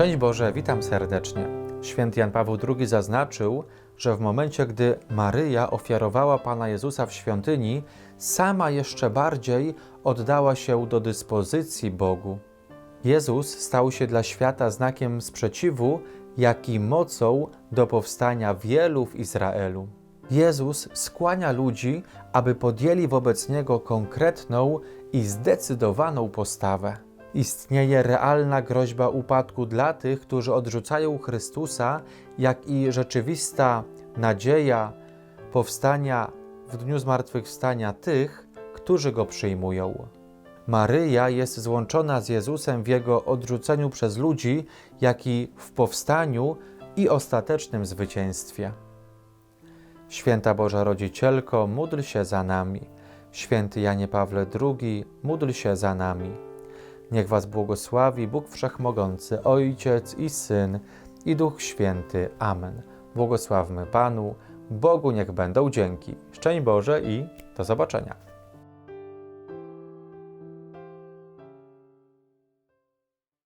Szczęść Boże, witam serdecznie. Święty Jan Paweł II zaznaczył, że w momencie, gdy Maryja ofiarowała Pana Jezusa w świątyni, sama jeszcze bardziej oddała się do dyspozycji Bogu. Jezus stał się dla świata znakiem sprzeciwu, jak i mocą do powstania wielu w Izraelu. Jezus skłania ludzi, aby podjęli wobec Niego konkretną i zdecydowaną postawę. Istnieje realna groźba upadku dla tych, którzy odrzucają Chrystusa, jak i rzeczywista nadzieja powstania w dniu zmartwychwstania tych, którzy go przyjmują. Maryja jest złączona z Jezusem w jego odrzuceniu przez ludzi, jak i w powstaniu i ostatecznym zwycięstwie. Święta Boża Rodzicielko, módl się za nami. Święty Janie Pawle II, módl się za nami. Niech Was błogosławi Bóg Wszechmogący, Ojciec i Syn i Duch Święty. Amen. Błogosławmy Panu, Bogu niech będą dzięki. Szczęść Boże i do zobaczenia.